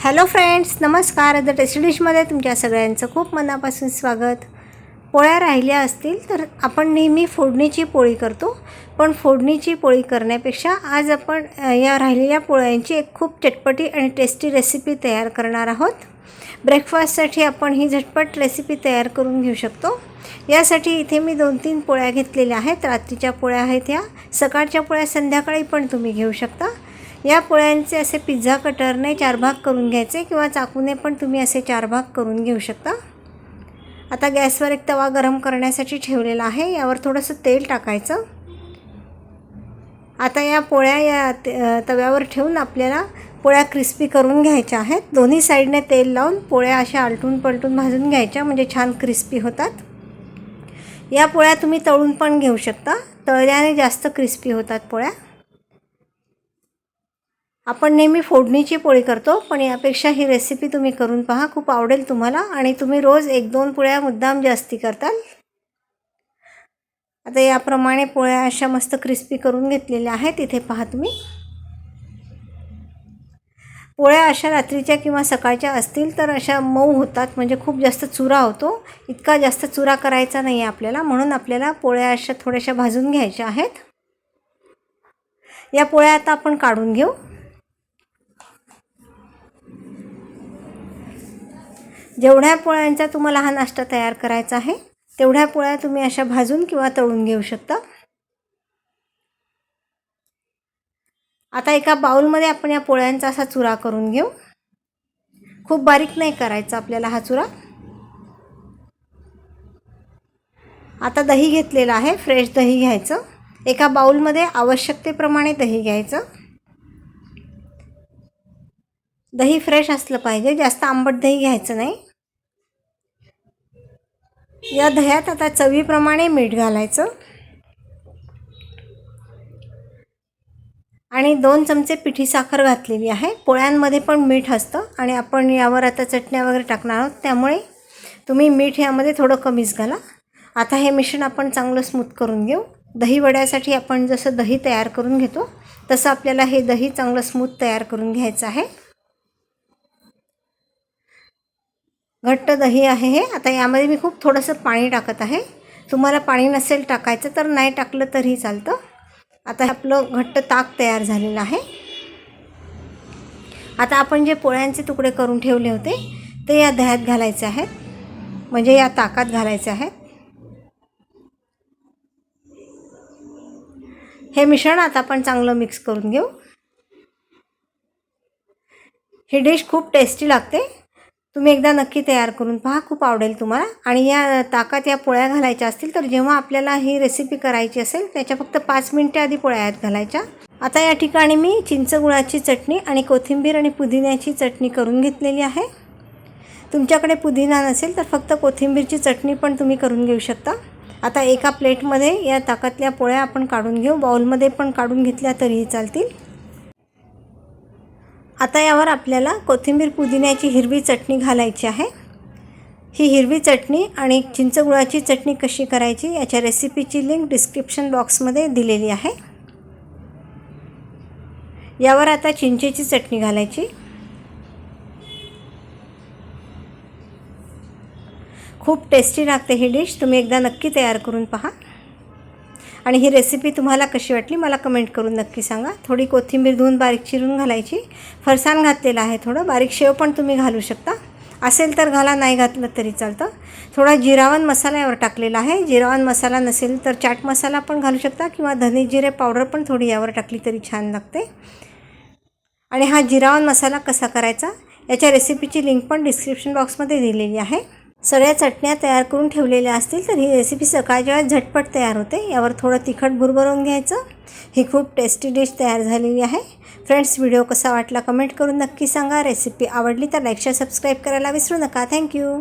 Hello friends नमस्कार. The tasty डिशमध्ये तुमच्या सगळ्यांचं खूप मनापासून स्वागत. पोळ्या राहिल्या असतील तर आपण नेहमी फोडणीची पोळी करतो. पण फोडणीची पोळी करण्यापेक्षा आज आपण या राहिलेल्या पोळ्यांची एक खूप चटपटी आणि टेस्टी रेसिपी तयार करणार आहोत. ब्रेकफास्टसाठी आपण ही झटपट रेसिपी तयार करून घेऊ शकतो. यासाठी इथे मी दोन तीन पोळ्या घेतलेल्या आहेत. रात्रीच्या पोळ्या आहेत ह्या. सकाळच्या पोळ्या संध्याकाळी पण तुम्ही घेऊ शकता. या पोळ्यांचे असे पिझ्झा कटरने चार भाग करून घ्यायचे किंवा चाकूने पण तुम्ही असे चार भाग करून घेऊ शकता. आता गॅसवर एक तवा गरम करण्यासाठी ठेवलेला आहे. यावर थोडंसं तेल टाकायचं. आता या पोळ्या या ते- तव्यावर ठेवून आपल्याला पोळ्या क्रिस्पी करून घ्यायच्या आहेत. दोन्ही साईडने तेल लावून पोळ्या अशा आलटून पलटून भाजून घ्यायच्या म्हणजे छान क्रिस्पी होतात. या पोळ्या तुम्ही तळून पण घेऊ शकता. तळल्याने जास्त क्रिस्पी होतात पोळ्या. आपण नेहमी फोडणीची पोळी करतो पण यापेक्षा ही रेसिपी तुम्ही करून पहा खूप आवडेल तुम्हाला. आणि तुम्ही रोज एक दोन पोळ्या मुद्दाम जास्ती करताल. आता याप्रमाणे पोळ्या अशा मस्त क्रिस्पी करून घेतलेल्या आहेत. इथे पहा तुम्ही. पोळ्या अशा रात्रीच्या किंवा सकाळच्या असतील तर अशा मऊ होतात म्हणजे खूप जास्त चुरा होतो. इतका जास्त चुरा करायचा नाही आहे आपल्याला म्हणून आपल्याला पोळ्या अशा थोड्याशा भाजून घ्यायच्या आहेत. या पोळ्या आता आपण काढून घेऊ. जेवढ्या पोळ्यांचा तुम्हाला हा नाश्ता तयार करायचा आहे तेवढ्या पोळ्या तुम्ही अशा भाजून किंवा तळून घेऊ शकता. आता एका बाउलमध्ये आपण या पोळ्यांचा असा चुरा करून घेऊ. खूप बारीक नाही करायचा आपल्याला हा चुरा. आता दही घेतलेलं आहे फ्रेश दही घ्यायचं. एका बाउलमध्ये आवश्यकतेप्रमाणे दही घ्यायचं. दही फ्रेश असलं पाहिजे जास्त आंबट दही घ्यायचं नाही. या दह्यात आता चवीप्रमाणे मीठ घालायचं. आणि दोन चमचे पिठी साखर घातलेली आहे. पोळ्यांमध्ये पण मीठ असतं आणि आपण यावर आता चटण्या वगैरे टाकणार आहोत. त्यामुळे तुम्ही मीठ यामध्ये थोडं कमीच घाला. आता हे मिश्रण आपण चांगलं स्मूथ करून घेऊ. दही वड्यासाठी आपण जसं दही तयार करून घेतो तसं आपल्याला हे दही चांगलं स्मूथ तयार करून घ्यायचं आहे. घट्ट दही आहे हे. आता यामध्ये मी खूप थोडंसं पाणी टाकत आहे. तुम्हाला पाणी नसेल टाकायचं तर नाही टाकलं तरीही चालतं. आता आपलं घट्ट ताक तयार झालेलं आहे. आता आपण जे पोळ्यांचे तुकडे करून ठेवले होते ते या दह्यात घालायचे आहेत. म्हणजे या ताकात घालायचे आहेत. हे मिश्रण आता आपण चांगलं मिक्स करून घेऊ. ही डिश खूप टेस्टी लागते. तुम्ही एकदा नक्की तयार करून पहा खूप आवडेल तुम्हाला. आणि या ताकात या पोळ्या घालायच्या असतील तर जेव्हा आपल्याला ही रेसिपी करायची असेल त्याच्या फक्त पाच मिनटे आधी पोळ्या यात घालायच्या. आता या ठिकाणी मी चिंचगुळाची चटणी आणि कोथिंबीर आणि पुदिन्याची चटणी करून घेतलेली आहे. तुमच्याकडे पुदिना नसेल तर फक्त कोथिंबीरची चटणी पण तुम्ही करून घेऊ शकता. आता एका प्लेटमध्ये या ताकातल्या पोळ्या आपण काढून घेऊ. बाउलमध्ये पण काढून घेतल्या तरीही चालतील. आता यावर आपल्याला कोथिंबीर पुदिन्याची हिरवी चटणी घालायची आहे. ही हिरवी चटणी आणि चिंचगुळाची चटणी कशी करायची याच्या रेसिपीची लिंक डिस्क्रिप्शन बॉक्समध्ये दिलेली आहे. यावर आता चिंचेची चटणी घालायची. खूप टेस्टी लागते ही डिश. तुम्ही एकदा नक्की तयार करून पहा. आणि ही रेसिपी तुम्हाला कशी वाटली मला कमेंट करून नक्की सांगा. थोडी कोथिंबीर धुवून बारीक चिरून घालायची. फरसाण घातलेलं आहे थोडं. बारीक शेव पण तुम्ही घालू शकता. असेल तर घाला नाही घातलं तरी चालतं. थोडा जिरावन मसाला यावर टाकलेला आहे. जिरावन मसाला नसेल तर चाट मसाला पण घालू शकता किंवा धने जिरे पावडर पण थोडी यावर टाकली तरी छान लागते. आणि हा जिरावन मसाला कसा करायचा याच्या रेसिपीची लिंक पण डिस्क्रिप्शन बॉक्समध्ये दिलेली आहे. सगळ्या चटण्या तयार करून ठेवलेल्या असतील तर ही रेसिपी सकाळच्या वेळेस झटपट तयार होते यावर थोडं तिखट भुरभरून घ्यायचं. ही खूप टेस्टी डिश तयार झालेली आहे. फ्रेंड्स व्हिडिओ कसा वाटला कमेंट करून नक्की सांगा. रेसिपी आवडली तर लाईक शेअर सबस्क्राईब करायला विसरू नका. थँक्यू